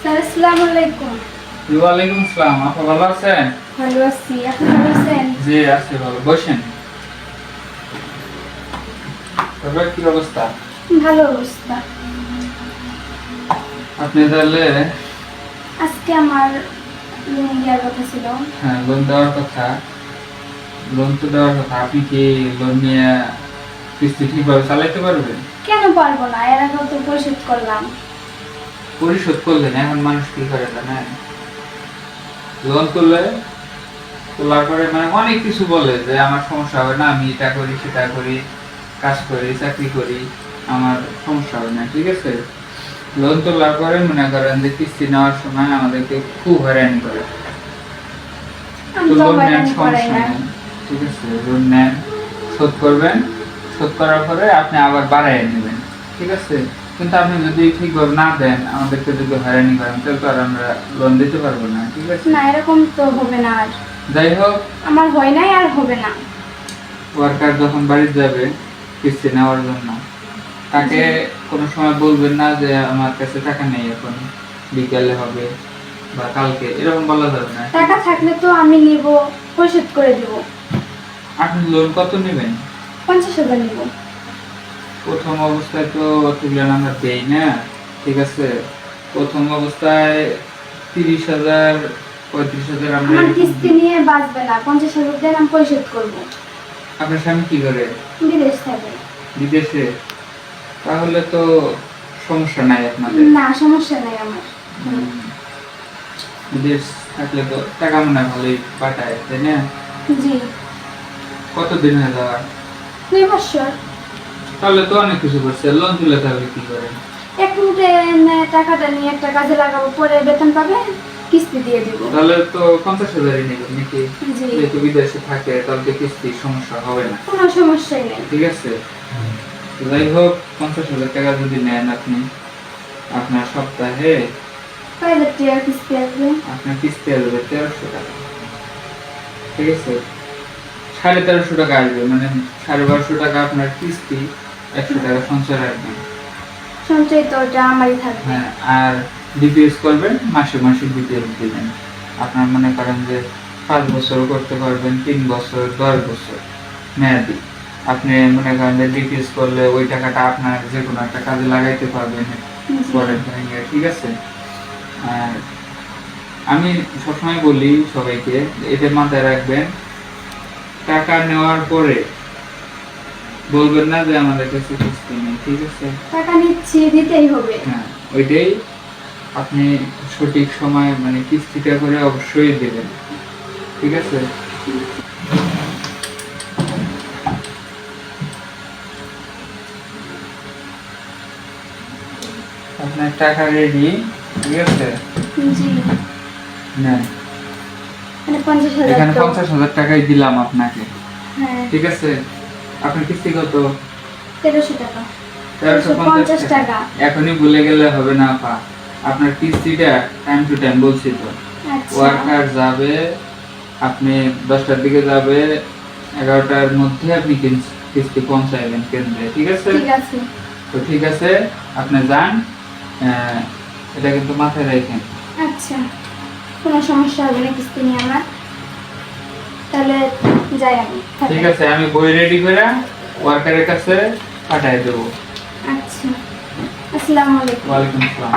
Sir আসসালামু আলাইকুম। ওয়ালাইকুম আসসালাম আপা ভালো আছেন? ভালো আছি আপনি ভালো আছেন? জি আছি ভালো বসেন। তারপর কি অবস্থা? ভালো অবস্থা। আপনি তাহলে আজকে আমার লোন দেওয়ার কথা ছিল। হ্যাঁ লোন দেওয়ার কথা। লোন তো দেওয়ার কথা আপনি কি লোন নিয়ে কিস্তি ঠিকভাবে চালাইতে পারবেন? কেন পারব না? এর আগেও তো পরিশোধ করলাম। পরিশোধ করলেন এখন মানুষ কি করে জানেন লোন করলে তোলার পরে মানে অনেক কিছু বলে যে আমার সমস্যা হবে না আমি এটা করি সেটা করি কাজ করি চাকরি করি আমার সমস্যা হবে না। ঠিক আছে? লোন তোলার পরে মনে করেন যে কিস্তি নেওয়ার সময় আমাদেরকে খুব হয়রানি করে। আমি তো তো লোন নেন সমস্যা নেই। ঠিক আছে? লোন নেন শোধ করবেন। শোধ করার পরে আপনি আবার বাড়াই নেবেন। ঠিক আছে? কিন্তু আপনি যদি ঠিকভাবে না দেন আমাদেরকে যদি হয়রানি করেন তাহলে তো আর আমরা লোন দিতে পারব না ঠিক আছে? না এরকম তো হবে না আর। যাই হোক আমার হয় নাই আর হবে না। ওয়ার্কার যখন বাড়িতে যাবে কিস্তি নেওয়ার জন্য তাকে কোনো সময় বলবেন না যে আমার কাছে টাকা নেই এখন বিকালে হবে বা কালকে এরকম বলা যাবে না টাকা থাকলে তো আমি নিব পরিশোধ করে দিব। আপনি লোন কত নেবেন? পঞ্চাশ হাজার নিব। প্রথম অবস্থায় তো অতগুলো আমরা দেই না ঠিক আছে? প্রথম অবস্থায় তিরিশ হাজার পঁয়ত্রিশ হাজার আমরা আমার কিস্তি নিয়ে বাঁচবে না পঞ্চাশ হাজার দেন আমি পরিশোধ করব। আপনার স্বামী কি করে? বিদেশ থাকে। বিদেশে? তাহলে তো সমস্যা নাই আপনাদের। না সমস্যা নাই আমার। বিদেশ থাকলে তো টাকা মনে হয় ভালোই পাঠায় তাই না? জি। কত দিন হয়ে যাওয়ার দুই বছর। তাহলে তো অনেক কিছু করছে লোন তুলে তাহলে কি করেন এক মুঠে টাকাটা নিয়ে একটা কাজে লাগাবো পরে বেতন পাবে কিস্তি দিয়ে দিব। তাহলে তো পঞ্চাশ হাজারই নেবেন নাকি? যেহেতু বিদেশে থাকে তাহলে তো কিস্তির সমস্যা হবে না। কোনো সমস্যাই নেই। ঠিক আছে? যাই হোক পঞ্চাশ হাজার টাকা যদি নেন আপনি আপনার সপ্তাহে প্রাইভেট টিয়ার কিস্তি আসবে। আপনার কিস্তি আসবে তেরোশো টাকা। ঠিক আছে? সাড়ে তেরোশো টাকা আসবে মানে সাড়ে বারোশো টাকা আপনার কিস্তি। একশো টাকা সঞ্চয় রাখবেন। সঞ্চয় তো ওটা আমারই থাকবে। হ্যাঁ আর ডিপিএস করবেন মাসে মাসে ডিপিএস দিবেন। আপনার মনে করেন যে পাঁচ বছর করতে পারবেন তিন বছর দশ বছর মেয়াদি। আপনি মনে করেন যে ডিপিএস করলে ওই টাকাটা আপনার যে কোনো একটা কাজে লাগাইতে পারবেন জি। পরে ভেঙে, ঠিক আছে? আর আমি সবসময় বলি সবাইকে এটা মাথায় রাখবেন টাকা নেওয়ার পরে বলবেন না যে আমাদের কাছে কিস্তি নেই ঠিক আছে? টাকা নিচ্ছি দিতেই হবে। হ্যাঁ ওইটাই আপনি সঠিক সময় মানে কিস্তিটা করে অবশ্যই দেবেন ঠিক আছে? আপনার টাকা রেডি ঠিক আছে? হাজার এখানে পঞ্চাশ হাজার টাকাই দিলাম আপনাকে হ্যাঁ। ঠিক আছে? আপনার কিস্তি কত? তেরোশো টাকা। তেরোশো পঞ্চাশ টাকা। এখনই ভুলে গেলে হবে না আপা। আপনার কিস্তিটা টাইম টু টাইম বলছি তো। আচ্ছা। ওয়ার্কার যাবে আপনি দশটার দিকে যাবে এগারোটার মধ্যে আপনি কিস্তি পৌঁছাইবেন কেন্দ্রে ঠিক আছে? ঠিক আছে। তো ঠিক আছে আপনি যান এটা কিন্তু মাথায় রাখেন। আচ্ছা। কোনো সমস্যা হবে না কিস্তি নিয়ে আমার? তাহলে যাই আমি। ঠিক আছে আমি বই রেডি করে ওয়ার্কারের কাছে পাঠিয়ে দেবো। আচ্ছা। আসসালামু আলাইকুম। ওয়ালাইকুম আসসালাম।